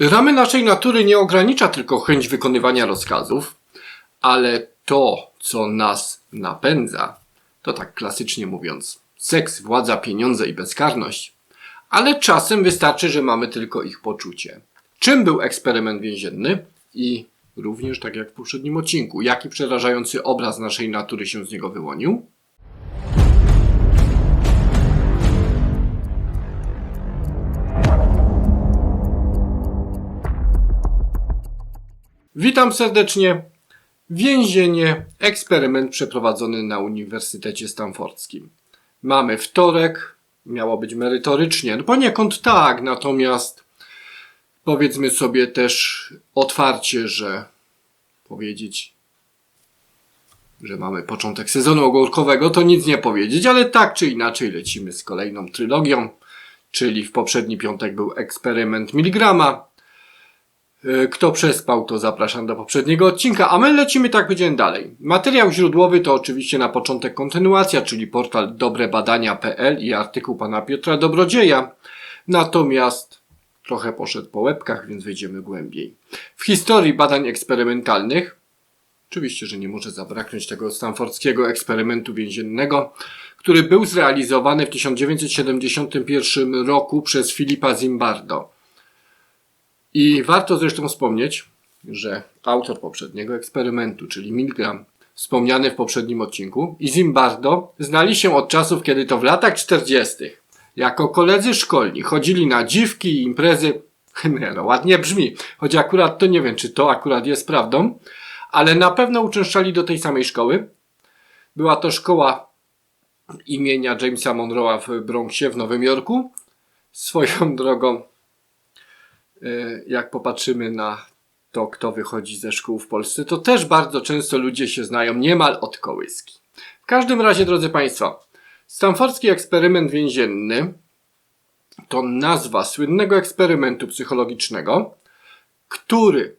Ramy naszej natury nie ogranicza tylko chęć wykonywania rozkazów, ale to, co nas napędza, to tak klasycznie mówiąc, seks, władza, pieniądze i bezkarność, ale czasem wystarczy, że mamy tylko ich poczucie. Czym był eksperyment więzienny i również tak jak w poprzednim odcinku, jaki przerażający obraz naszej natury się z niego wyłonił? Witam serdecznie. Więzienie, eksperyment przeprowadzony na Uniwersytecie Stanfordzkim. Mamy wtorek, miało być merytorycznie, no poniekąd tak, natomiast powiedzmy sobie też otwarcie, że powiedzieć, że mamy początek sezonu ogórkowego, to nic nie powiedzieć, ale tak czy inaczej lecimy z kolejną trylogią, czyli w poprzedni piątek był eksperyment miligrama, E, Kto przespał, to zapraszam do poprzedniego odcinka, a my lecimy tak powiedziałem dalej. Materiał źródłowy to oczywiście na początek kontynuacja, czyli portal dobrebadania.pl i artykuł pana Piotra Dobrodzieja. Natomiast trochę poszedł po łebkach, więc wejdziemy głębiej. W historii badań eksperymentalnych, oczywiście, że nie może zabraknąć tego stanfordzkiego eksperymentu więziennego, który był zrealizowany w 1971 roku przez Filipa Zimbardo. I warto zresztą wspomnieć, że autor poprzedniego eksperymentu, czyli Milgram, wspomniany w poprzednim odcinku, i Zimbardo znali się od czasów, kiedy to w latach 40. jako koledzy szkolni chodzili na dziwki i imprezy. Nie no, ładnie brzmi, choć akurat to nie wiem, czy to akurat jest prawdą, ale na pewno uczęszczali do tej samej szkoły. Była to szkoła imienia Jamesa Monroe'a w Bronxie w Nowym Jorku. Swoją drogą jak popatrzymy na to, kto wychodzi ze szkół w Polsce, to też bardzo często ludzie się znają niemal od kołyski. W każdym razie, drodzy Państwo, Stanfordzki eksperyment więzienny to nazwa słynnego eksperymentu psychologicznego, który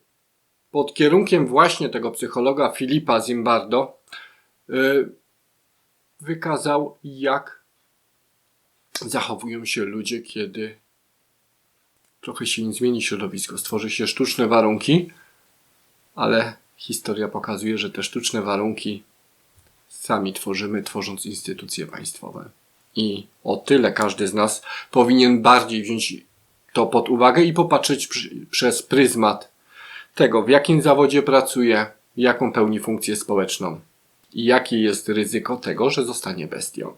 pod kierunkiem właśnie tego psychologa Filipa Zimbardo yy, wykazał, jak zachowują się ludzie, kiedy trochę się zmieni środowisko, stworzy się sztuczne warunki, ale historia pokazuje, że te sztuczne warunki sami tworzymy, tworząc instytucje państwowe. I o tyle każdy z nas powinien bardziej wziąć to pod uwagę i popatrzeć przez pryzmat tego, w jakim zawodzie pracuje, jaką pełni funkcję społeczną i jakie jest ryzyko tego, że zostanie bestią.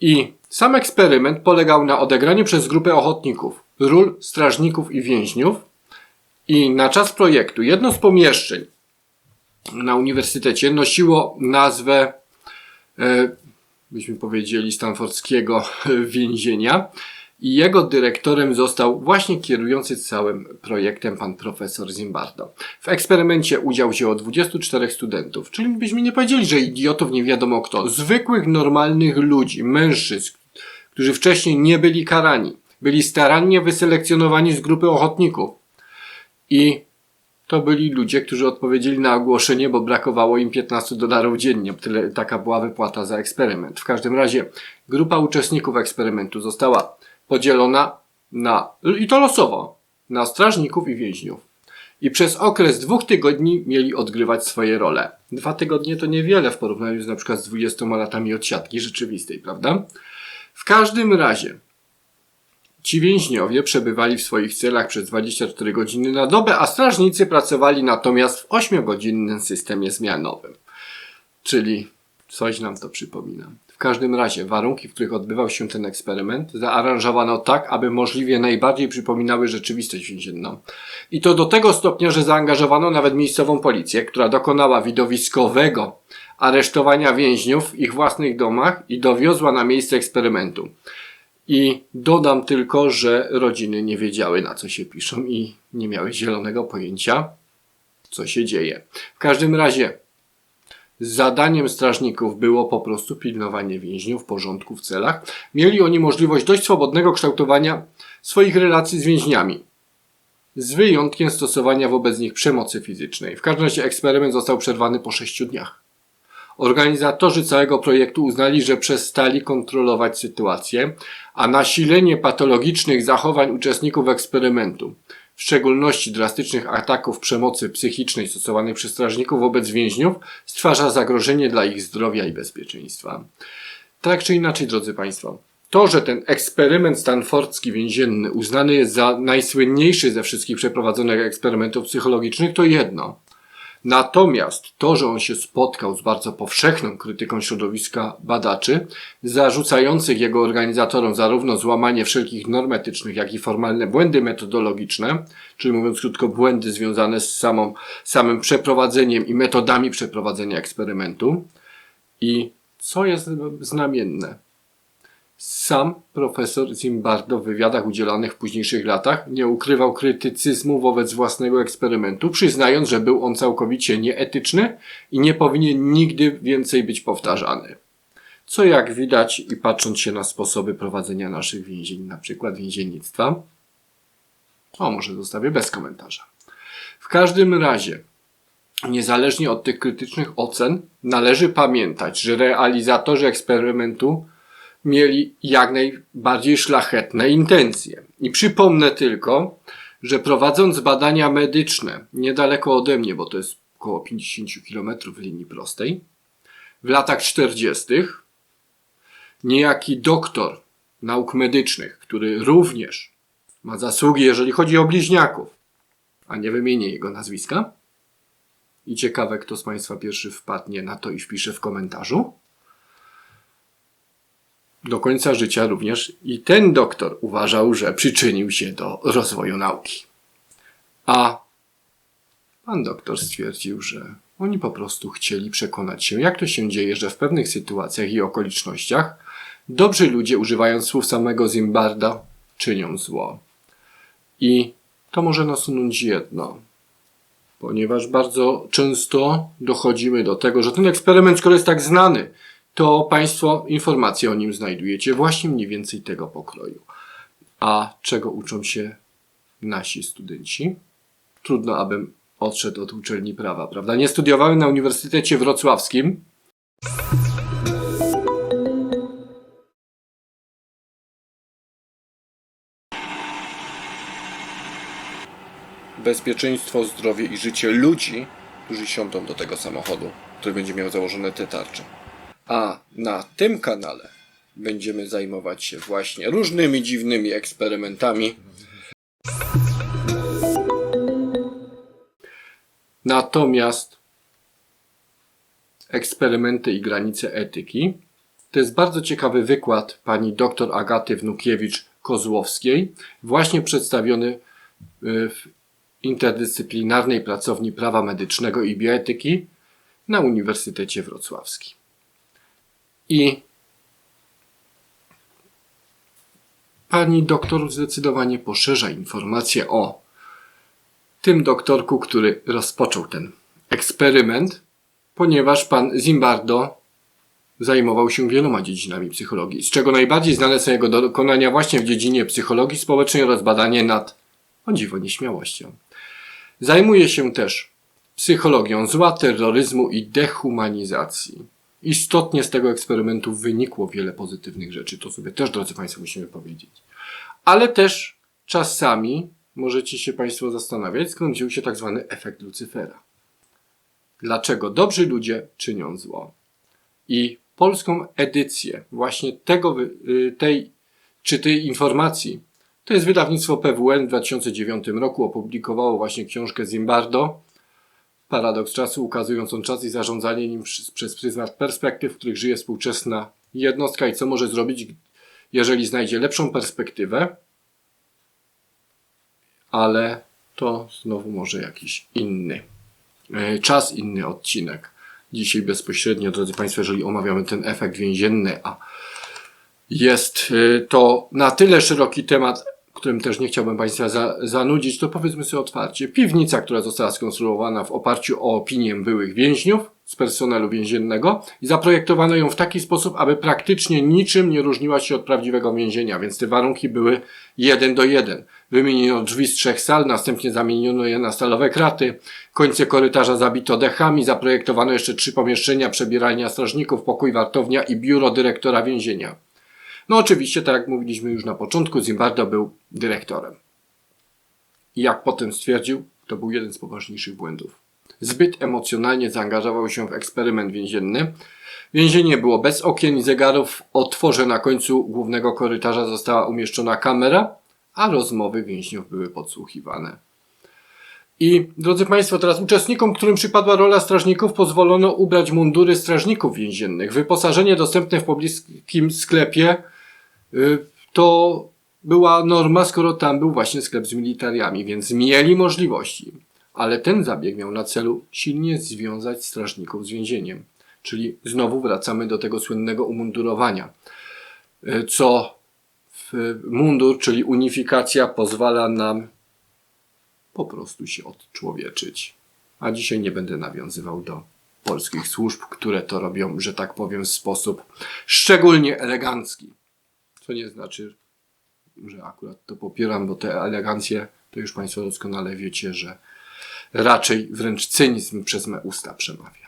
I sam eksperyment polegał na odegraniu przez grupę ochotników ról strażników i więźniów. I na czas projektu jedno z pomieszczeń na uniwersytecie nosiło nazwę, e, byśmy powiedzieli, stanfordzkiego więzienia. I jego dyrektorem został właśnie kierujący całym projektem pan profesor Zimbardo. W eksperymencie udział wzięło 24 studentów, czyli byśmy nie powiedzieli, że idiotów nie wiadomo kto. Zwykłych, normalnych ludzi, mężczyzn, którzy wcześniej nie byli karani byli starannie wyselekcjonowani z grupy ochotników. I to byli ludzie, którzy odpowiedzieli na ogłoszenie, bo brakowało im 15 dolarów dziennie. Tyle, taka była wypłata za eksperyment. W każdym razie grupa uczestników eksperymentu została podzielona na, i to losowo, na strażników i więźniów. I przez okres dwóch tygodni mieli odgrywać swoje role. Dwa tygodnie to niewiele w porównaniu z na przykład z 20 latami odsiadki rzeczywistej, prawda? W każdym razie Ci więźniowie przebywali w swoich celach przez 24 godziny na dobę, a strażnicy pracowali natomiast w 8-godzinnym systemie zmianowym. Czyli coś nam to przypomina. W każdym razie warunki, w których odbywał się ten eksperyment, zaaranżowano tak, aby możliwie najbardziej przypominały rzeczywistość więzienną. I to do tego stopnia, że zaangażowano nawet miejscową policję, która dokonała widowiskowego aresztowania więźniów w ich własnych domach i dowiozła na miejsce eksperymentu. I dodam tylko, że rodziny nie wiedziały na co się piszą i nie miały zielonego pojęcia, co się dzieje. W każdym razie, zadaniem strażników było po prostu pilnowanie więźniów, porządku w celach. Mieli oni możliwość dość swobodnego kształtowania swoich relacji z więźniami. Z wyjątkiem stosowania wobec nich przemocy fizycznej. W każdym razie eksperyment został przerwany po sześciu dniach. Organizatorzy całego projektu uznali, że przestali kontrolować sytuację, a nasilenie patologicznych zachowań uczestników eksperymentu, w szczególności drastycznych ataków przemocy psychicznej stosowanych przez strażników wobec więźniów, stwarza zagrożenie dla ich zdrowia i bezpieczeństwa. Tak czy inaczej, drodzy Państwo, to, że ten eksperyment stanfordzki więzienny uznany jest za najsłynniejszy ze wszystkich przeprowadzonych eksperymentów psychologicznych, to jedno. Natomiast to, że on się spotkał z bardzo powszechną krytyką środowiska badaczy, zarzucających jego organizatorom zarówno złamanie wszelkich norm etycznych, jak i formalne błędy metodologiczne, czyli mówiąc krótko, błędy związane z samą, samym przeprowadzeniem i metodami przeprowadzenia eksperymentu. I co jest znamienne? Sam profesor Zimbardo w wywiadach udzielanych w późniejszych latach nie ukrywał krytycyzmu wobec własnego eksperymentu, przyznając, że był on całkowicie nieetyczny i nie powinien nigdy więcej być powtarzany. Co jak widać i patrząc się na sposoby prowadzenia naszych więzień, na przykład więziennictwa, o może zostawię bez komentarza. W każdym razie, niezależnie od tych krytycznych ocen, należy pamiętać, że realizatorzy eksperymentu mieli jak najbardziej szlachetne intencje. I przypomnę tylko, że prowadząc badania medyczne niedaleko ode mnie, bo to jest około 50 km linii prostej, w latach 40. niejaki doktor nauk medycznych, który również ma zasługi, jeżeli chodzi o bliźniaków, a nie wymienię jego nazwiska. I ciekawe, kto z Państwa pierwszy wpadnie na to i wpisze w komentarzu do końca życia również i ten doktor uważał, że przyczynił się do rozwoju nauki. A pan doktor stwierdził, że oni po prostu chcieli przekonać się, jak to się dzieje, że w pewnych sytuacjach i okolicznościach dobrzy ludzie, używając słów samego Zimbarda, czynią zło. I to może nasunąć jedno, ponieważ bardzo często dochodzimy do tego, że ten eksperyment, skoro jest tak znany, to Państwo informacje o nim znajdujecie właśnie mniej więcej tego pokroju. A czego uczą się nasi studenci? Trudno, abym odszedł od uczelni prawa, prawda? Nie studiowałem na Uniwersytecie Wrocławskim. Bezpieczeństwo, zdrowie i życie ludzi, którzy siądą do tego samochodu, który będzie miał założone te tarcze. A na tym kanale będziemy zajmować się właśnie różnymi dziwnymi eksperymentami. Natomiast eksperymenty i granice etyki to jest bardzo ciekawy wykład pani dr Agaty Wnukiewicz-Kozłowskiej, właśnie przedstawiony y, w interdyscyplinarnej pracowni prawa medycznego i bioetyki na Uniwersytecie Wrocławskim. I pani doktor zdecydowanie poszerza informacje o tym doktorku, który rozpoczął ten eksperyment, ponieważ pan Zimbardo zajmował się wieloma dziedzinami psychologii, z czego najbardziej znane są jego dokonania właśnie w dziedzinie psychologii społecznej oraz badanie nad, o dziwo, nieśmiałością. Zajmuje się też psychologią zła, terroryzmu i dehumanizacji. Istotnie z tego eksperymentu wynikło wiele pozytywnych rzeczy. To sobie też, drodzy Państwo, musimy powiedzieć. Ale też czasami możecie się Państwo zastanawiać, skąd wziął się tak zwany efekt Lucyfera. Dlaczego dobrzy ludzie czynią zło? I polską edycję właśnie tego, y, tej, czy tej informacji, to jest wydawnictwo PWN w 2009 roku opublikowało właśnie książkę Zimbardo, Paradoks czasu ukazując on czas i zarządzanie nim przez, przez pryzmat perspektyw, w których żyje współczesna jednostka i co może zrobić, jeżeli znajdzie lepszą perspektywę, ale to znowu może jakiś inny e, czas, inny odcinek. Dzisiaj bezpośrednio, drodzy Państwo, jeżeli omawiamy ten efekt więzienny, a jest e, to na tyle szeroki temat, którym też nie chciałbym Państwa za, zanudzić, to powiedzmy sobie otwarcie. Piwnica, która została skonstruowana w oparciu o opinię byłych więźniów z personelu więziennego i zaprojektowano ją w taki sposób, aby praktycznie niczym nie różniła się od prawdziwego więzienia, więc te warunki były jeden do jeden. Wymieniono drzwi z trzech sal, następnie zamieniono je na stalowe kraty, końce korytarza zabito dechami, zaprojektowano jeszcze trzy pomieszczenia, przebieralnia strażników, pokój wartownia i biuro dyrektora więzienia. No oczywiście, tak jak mówiliśmy już na początku, Zimbardo był dyrektorem. I jak potem stwierdził, to był jeden z poważniejszych błędów. Zbyt emocjonalnie zaangażował się w eksperyment więzienny. Więzienie było bez okien i zegarów. W otworze na końcu głównego korytarza została umieszczona kamera, a rozmowy więźniów były podsłuchiwane. I drodzy Państwo, teraz uczestnikom, którym przypadła rola strażników, pozwolono ubrać mundury strażników więziennych. Wyposażenie dostępne w pobliskim sklepie to była norma, skoro tam był właśnie sklep z militariami, więc mieli możliwości. Ale ten zabieg miał na celu silnie związać strażników z więzieniem. Czyli znowu wracamy do tego słynnego umundurowania, y, co mundur, czyli unifikacja, pozwala nam po prostu się odczłowieczyć. A dzisiaj nie będę nawiązywał do polskich służb, które to robią, że tak powiem, w sposób szczególnie elegancki. Co nie znaczy, że akurat to popieram, bo te elegancje, to już Państwo doskonale wiecie, że raczej wręcz cynizm przez me usta przemawia.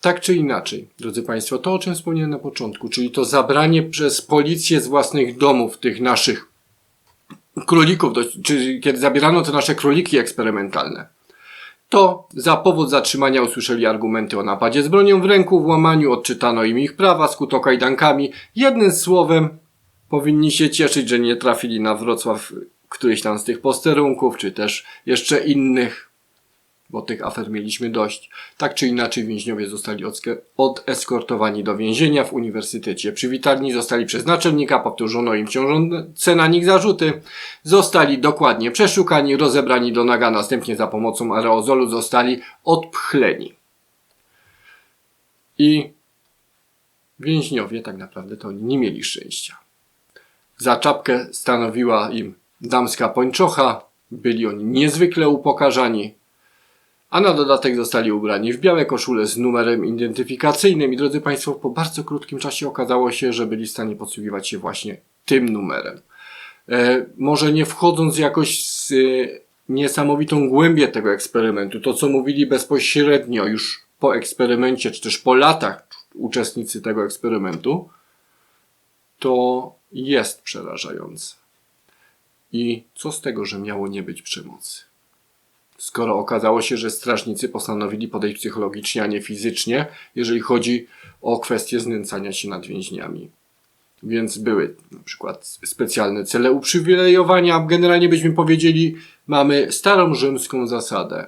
Tak czy inaczej, drodzy Państwo, to o czym wspomniałem na początku, czyli to zabranie przez policję z własnych domów tych naszych królików, do, czy kiedy zabierano te nasze króliki eksperymentalne, to za powód zatrzymania usłyszeli argumenty o napadzie z bronią w ręku, włamaniu, odczytano im ich prawa, skuto kajdankami. Jednym słowem, powinni się cieszyć, że nie trafili na Wrocław któryś tam z tych posterunków, czy też jeszcze innych bo tych afer mieliśmy dość. Tak czy inaczej więźniowie zostali odeskortowani do więzienia w uniwersytecie. Przywitani zostali przez naczelnika, powtórzono im ciążące na nich zarzuty. Zostali dokładnie przeszukani, rozebrani do naga, następnie za pomocą aerozolu zostali odpchleni. I więźniowie tak naprawdę to nie mieli szczęścia. Za czapkę stanowiła im damska pończocha, byli oni niezwykle upokarzani, a na dodatek zostali ubrani w białe koszule z numerem identyfikacyjnym i drodzy Państwo, po bardzo krótkim czasie okazało się, że byli w stanie posługiwać się właśnie tym numerem. E, może nie wchodząc jakoś z e, niesamowitą głębię tego eksperymentu, to co mówili bezpośrednio już po eksperymencie, czy też po latach uczestnicy tego eksperymentu, to jest przerażające. I co z tego, że miało nie być przemocy? skoro okazało się, że strażnicy postanowili podejść psychologicznie, a nie fizycznie, jeżeli chodzi o kwestię znęcania się nad więźniami. Więc były na przykład specjalne cele uprzywilejowania. Generalnie byśmy powiedzieli, mamy starą rzymską zasadę.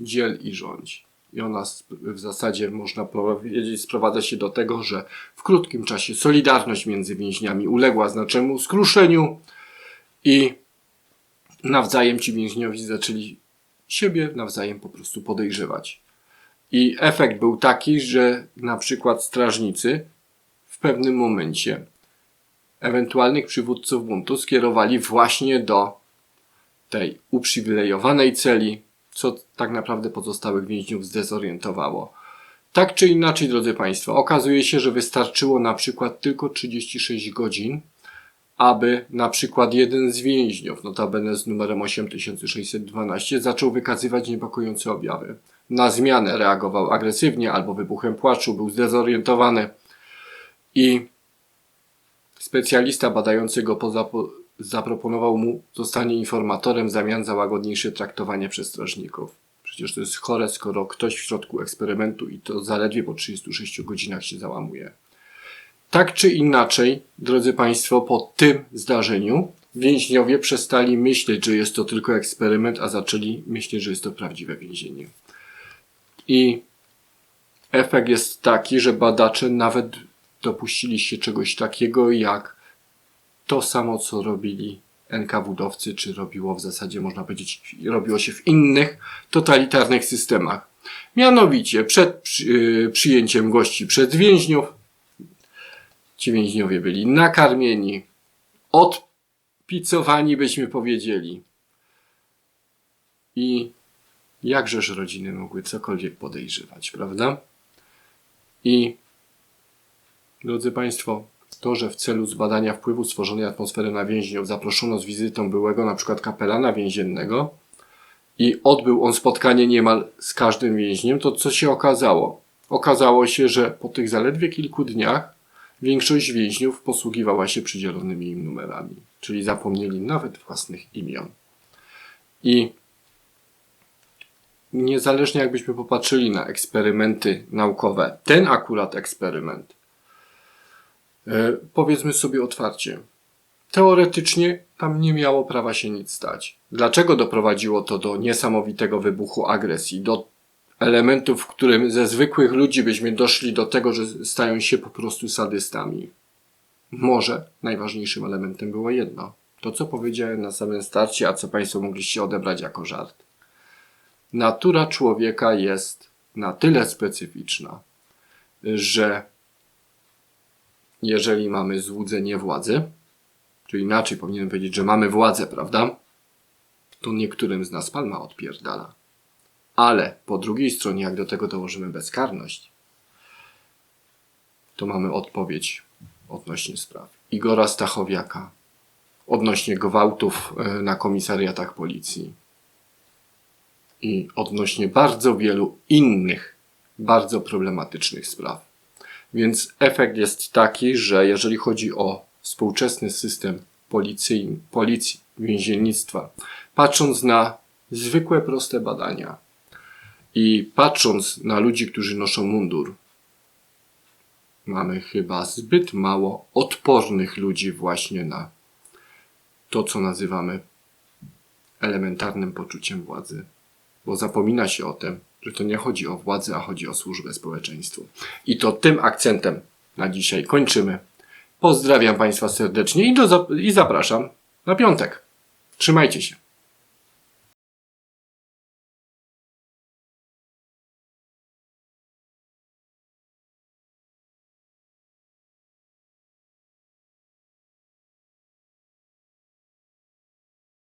Dziel i rządź. I ona w zasadzie, można powiedzieć, sprowadza się do tego, że w krótkim czasie solidarność między więźniami uległa znacznemu skruszeniu i nawzajem ci więźniowie zaczęli siebie nawzajem po prostu podejrzewać. I efekt był taki, że na przykład strażnicy w pewnym momencie ewentualnych przywódców buntu skierowali właśnie do tej uprzywilejowanej celi, co tak naprawdę pozostałych więźniów zdezorientowało. Tak czy inaczej, drodzy Państwo, okazuje się, że wystarczyło na przykład tylko 36 godzin, aby na przykład jeden z więźniów, notabene z numerem 8612, zaczął wykazywać niepokojące objawy. Na zmianę reagował agresywnie albo wybuchem płaczu, był zdezorientowany i specjalista badający go zaproponował mu zostanie informatorem w zamian za łagodniejsze traktowanie przez strażników. Przecież to jest chore, skoro ktoś w środku eksperymentu i to zaledwie po 36 godzinach się załamuje. Tak czy inaczej, drodzy Państwo, po tym zdarzeniu więźniowie przestali myśleć, że jest to tylko eksperyment, a zaczęli myśleć, że jest to prawdziwe więzienie. I efekt jest taki, że badacze nawet dopuścili się czegoś takiego jak to samo, co robili NKWD-owcy, czy robiło w zasadzie, można powiedzieć, robiło się w innych totalitarnych systemach. Mianowicie przed przy, przyjęciem gości przez więźniów Ci więźniowie byli nakarmieni, Uszpicowani byśmy powiedzieli. I jakżeż rodziny mogły cokolwiek podejrzewać, prawda? I drodzy Państwo, to, że w celu zbadania wpływu stworzonej atmosfery na więźniów zaproszono z wizytą byłego przykład kapelana więziennego i odbył on spotkanie niemal z każdym więźniem, to co się okazało? Okazało się, że po tych zaledwie kilku dniach większość więźniów posługiwała się przydzielonymi im numerami, czyli zapomnieli nawet własnych imion. I niezależnie jakbyśmy popatrzyli na eksperymenty naukowe, ten akurat eksperyment, powiedzmy sobie otwarcie, teoretycznie tam nie miało prawa się nic stać. Dlaczego doprowadziło to do niesamowitego wybuchu agresji, do elementów, w którym ze zwykłych ludzi byśmy doszli do tego, że stają się po prostu sadystami? Może najważniejszym elementem było jedno. To, co powiedziałem na samym starcie, a co Państwo mogliście odebrać jako żart natura człowieka jest na tyle specyficzna, że jeżeli mamy złudzenie władzy, czyli inaczej powinienem powiedzieć, że mamy władzę, prawda? To niektórym z nas palma odpierdala. Ale po drugiej stronie, jak do tego dołożymy bezkarność, to mamy odpowiedź odnośnie spraw Igora Stachowiaka, odnośnie gwałtów e, na komisariatach policji, i odnośnie bardzo wielu innych bardzo problematycznych spraw. Więc efekt jest taki, że jeżeli chodzi o współczesny system policyjny, policji, więziennictwa, patrząc na zwykłe, proste badania i patrząc na ludzi, którzy noszą mundur, mamy chyba zbyt mało odpornych ludzi właśnie na to, co nazywamy elementarnym poczuciem władzy bo zapomina się o tym, że to nie chodzi o władzę, a chodzi o służbę społeczeństwu. I to tym akcentem na dzisiaj kończymy. Pozdrawiam Państwa serdecznie i, do, i zapraszam na piątek. Trzymajcie się.